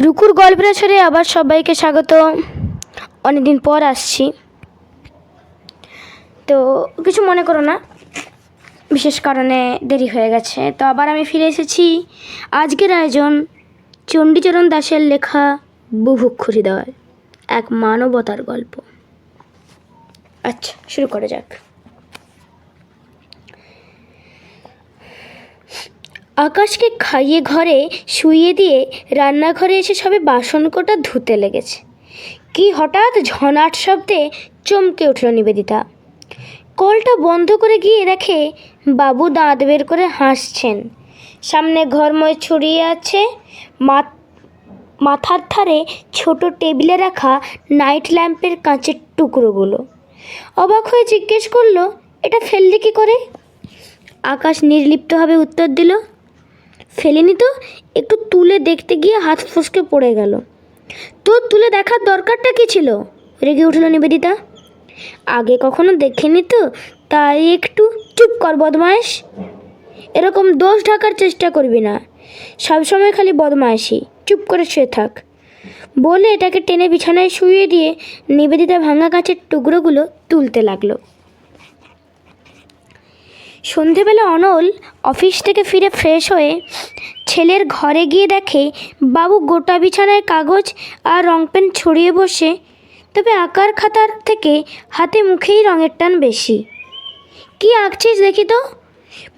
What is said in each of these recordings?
রুকুর গল্পের ছড়ে আবার সবাইকে স্বাগত অনেকদিন পর আসছি। তো কিছু মনে করো না, বিশেষ কারণে দেরি হয়ে গেছে। তো আবার আমি ফিরে এসেছি। আজকের আয়োজন চণ্ডীচরণ দাসের লেখা বুভুক্ষুরি দেওয়ার এক মানবতার গল্প। আচ্ছা শুরু করা যাক। আকাশকে খাইয়ে ঘরে শুইয়ে দিয়ে রান্নাঘরে এসে সবে বাসন কোটা ধুতে লেগেছে। কি হঠাৎ ঝনাট শব্দে চমকে উঠল নিবেদিতা। কলটা বন্ধ করে গিয়ে দেখে বাবু দাঁত বের করে হাসছেন। সামনে ঘরময় ছড়িয়ে আছে মাথার ধারে ছোট টেবিলে রাখা নাইট ল্যাম্পের কাঁচের টুকরোগুলো। অবাক হয়ে জিজ্ঞেস করল, এটা ফেললি কি করে? আকাশ নির্লিপ্তভাবে উত্তর দিল ফেলেনি তো? একটু তুলে দেখতে গিয়ে হাত ফসকে পড়ে গেল। তোর তুলে দেখার দরকারটা কি ছিল? রেগে উঠল নিবেদিতা। আগে কখনো দেখেনি তো? তাই একটু চুপ কর বদমাইশ এরকম দোষ ঢাকার চেষ্টা করবি না। সবসময় খালি বদমাইশি চুপ করে শুয়ে থাক। বলে এটাকে টেনে বিছানায় শুইয়ে দিয়ে নিবেদিতা ভাঙা কাছের টুকরোগুলো তুলতে লাগল। সন্ধেবেলা অনল অফিস থেকে ফিরে ফ্রেশ হয়ে ছেলের ঘরে গিয়ে দেখে, বাবু, গোটা বিছানায় কাগজ আর রং পেন ছড়িয়ে বসে। তবে আঁকার খাতার থেকে হাতে মুখেই রঙের টান বেশি। কি আঁকছিস দেখি তো?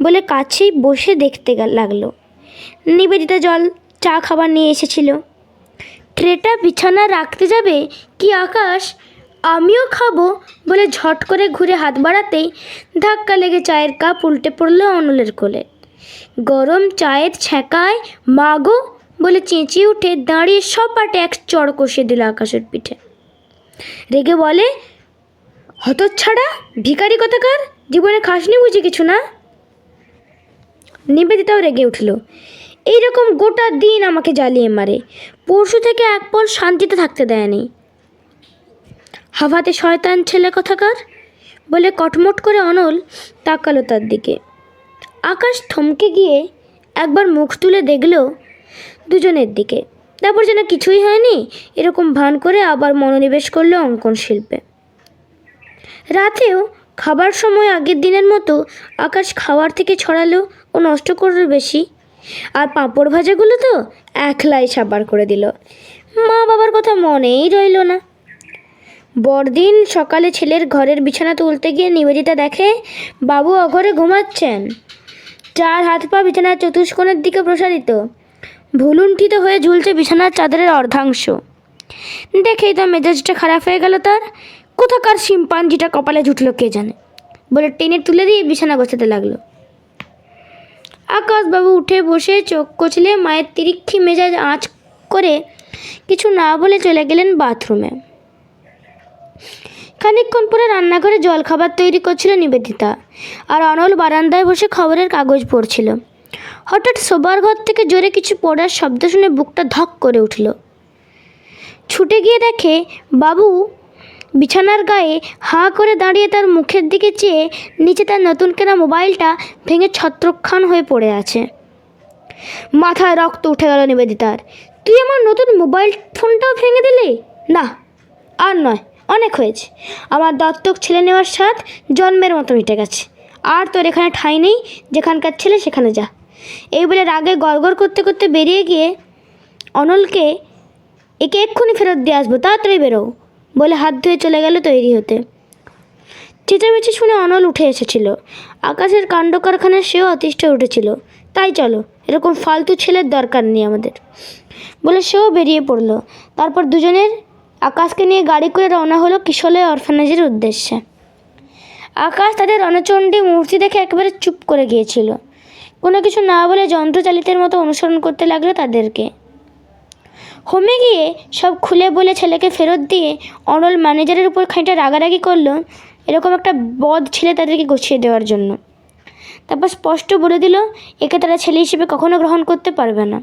বলে কাছেই বসে দেখতে লাগল। নিবেদিতা জল চা খাবার নিয়ে এসেছিল। ট্রেটা বিছানা রাখতে যাবে? কি আকাশ? আমিও খাব বলে ঝট করে ঘুরে হাত বাড়াতেই ধাক্কা লেগে চায়ের কাপ উল্টে পড়ল অনলের কোলে। গরম চায়ের ছ্যাঁকায় মাগো বলে চেঁচিয়ে উঠে দাঁড়িয়ে সপাটে এক চড় কষিয়ে দিল আকাশের পিঠে। রেগে বলে, হতচ্ছাড়া, ভিখারি কথাকার? জীবনে খাসনি বুঝি কিছু না? নিবেদিতাও রেগে উঠল, এইরকম গোটা দিন আমাকে জ্বালিয়ে মারে। পরশু থেকে এক পল শান্তিতে থাকতে দেয়নি। হাভাতে শয়তান ছেলে কথাকার? বলে কটমট করে অনল তাকালো তার দিকে। আকাশ থমকে গিয়ে একবার মুখ তুলে দেখল দুজনের দিকে। তারপর যেন কিছুই হয়নি, এরকম ভান করে আবার মনোনিবেশ করল অঙ্কন শিল্পে। রাতেও খাবার সময় আগের দিনের মতো আকাশ খাওয়ার থেকে ছড়ালো ও নষ্ট করল বেশি। আর পাঁপড় ভাজাগুলো তো একলাই সাবার করে দিল। মা বাবার কথা মনেই রইল না। বড়দিন সকালে ছেলের ঘরের বিছানা তুলতে গিয়ে নিবেদিতা দেখে, বাবু অঘরে ঘুমাচ্ছেন? চার হাত পা বিছানার চতুষ্কোণের দিকে প্রসারিত। ভুলুণ্ঠিত হয়ে ঝুলছে বিছানার চাদরের অর্ধাংশ। দেখেই তো মেজাজটা খারাপ হয়ে গেল তার। কোথাকার শিম্পাঞ্জিটা কপালে জুটলো কে জানে? বলে টেনে তুলে দিয়ে বিছানা গোছাতে লাগল। আকাশবাবু উঠে বসে চোখ কচলে মায়ের তিরিক্ষি মেজাজ আঁচ করে কিছু না বলে চলে গেলেন বাথরুমে। খানিকক্ষণ পরে রান্নাঘরে জলখাবার তৈরি করছিল নিবেদিতা আর অনল বারান্দায় বসে খবরের কাগজ পড়ছিল। হঠাৎ শোবার ঘর থেকে জোরে কিছু পড়ার শব্দ শুনে বুকটা ধক করে উঠল। ছুটে গিয়ে দেখে বাবু বিছানার গায়ে হাঁ করে দাঁড়িয়ে তার মুখের দিকে চেয়ে নিচে তার নতুন কেনা মোবাইলটা ভেঙে ছত্রক্ষান হয়ে পড়ে আছে। মাথায় রক্ত উঠে গেল নিবেদিতার। তুই আমার নতুন মোবাইল ফোনটাও ভেঙে দিলি? না, আর নয়। অনেক হয়েছে। আমার দত্তক ছেলে নেওয়ার স্বাদ জন্মের মতো মিটে গেছে। আর তোর এখানে ঠাঁই নেই, যেখানকার ছেলে সেখানে যা। এই বলে রাগে গড়গড় করতে করতে বেরিয়ে গিয়ে অনলকে একে এক্ষুনি ফেরত দিয়ে আসব, তাড়াতাড়ি বেরো, বলে হাত ধুয়ে চলে গেল তৈরি হতে। চেঁচামেচি শুনে অনল উঠে এসেছিল। আকাশের কাণ্ড কারখানায় সেও অতিষ্ঠ উঠেছিল। তাই চলো, এরকম ফালতু ছেলের দরকার নেই আমাদের। বলে সেও বেরিয়ে পড়ল। তারপর দুজনের আকাশকে নিয়ে গাড়ি করে রওনা হলো কিশোলয় অরফানেজের উদ্দেশ্যে। আকাশ তাদের রণচণ্ডী মূর্তি দেখে একেবারে চুপ করে গিয়েছিল। কোনো কিছু না বলে যন্ত্রচালিতের মতো অনুসরণ করতে লাগল তাদেরকে। হোমে গিয়ে সব খুলে বলে ছেলেকে ফেরত দিয়ে অনল ম্যানেজারের উপর খানিকটা রাগারাগি করল এরকম একটা বদ ছেলে তাদেরকে গুছিয়ে দেওয়ার জন্য। তারপর স্পষ্ট বলে দিল, একে তারা ছেলে হিসেবে কখনো গ্রহণ করতে পারবে না।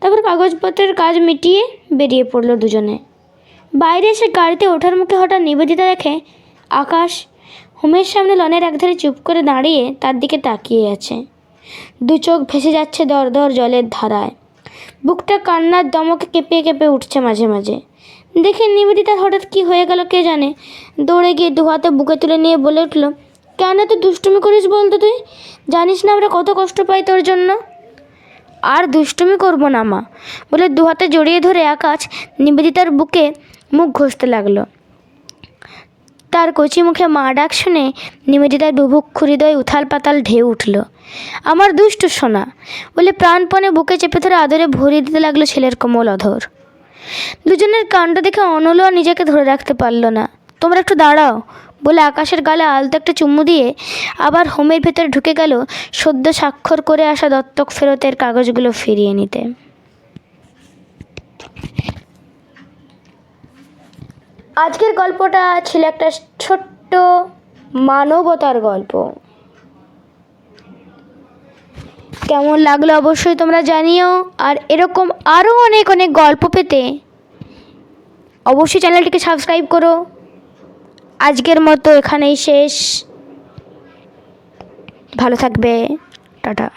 তারপর কাগজপত্রের কাজ মিটিয়ে বেরিয়ে পড়ল দুজনে। বাইরে এসে গাড়িতে ওঠার মুখে হঠাৎ নিবেদিতা দেখে আকাশ হোমের সামনে লনের একধারে চুপ করে দাঁড়িয়ে তার দিকে তাকিয়ে আছে। দু চোখ ভেসে যাচ্ছে দর দর জলের ধারায়। বুকটা কান্নার দমকে কেঁপে কেঁপে উঠছে মাঝে মাঝে। দেখে নিবেদিতার হঠাৎ কি হয়ে গেল কে জানে? দৌড়ে গিয়ে দু হাতে বুকে তুলে নিয়ে বলে উঠল, কেন তুই দুষ্টুমি করিস বলতো তুই? জানিস না আমরা কত কষ্ট পাই তোর জন্য? আর দুষ্টুমি করব না মা, বলে দু হাতে জড়িয়ে ধরে আকাশ নিবেদিতার বুকে মুখ ঘষতে লাগল। তার কচি মুখে মা ডাক শুনে নিবেদিতার বুভুক্ষ হৃদয় উথাল পাতাল ঢেউ উঠল। আমার দুষ্টু সোনা, বলে প্রাণপণে বুকে চেপে ধরে আদরে ভরিয়ে দিতে লাগল ছেলের কোমল অধর। দুজনের কাণ্ড দেখে অনলও নিজেকে ধরে রাখতে পারল না। তোমরা একটু দাঁড়াও, বলে আকাশের গালে আলতো একটা চুমু দিয়ে আবার হোমের ভেতরে ঢুকে গেল সদ্য স্বাক্ষর করে আসা দত্তক ফেরতের কাগজগুলো ফিরিয়ে নিতে। আজকের গল্পটা ছিল একটা ছোট্ট মানবতার গল্প। কেমন লাগল অবশ্যই তোমরা জানিও। আর এরকম আরও অনেক অনেক গল্প পেতে অবশ্যই চ্যানেলটিকে সাবস্ক্রাইব করো। আজকের মতো এখানেই শেষ। ভালো থাকবে। টাটা।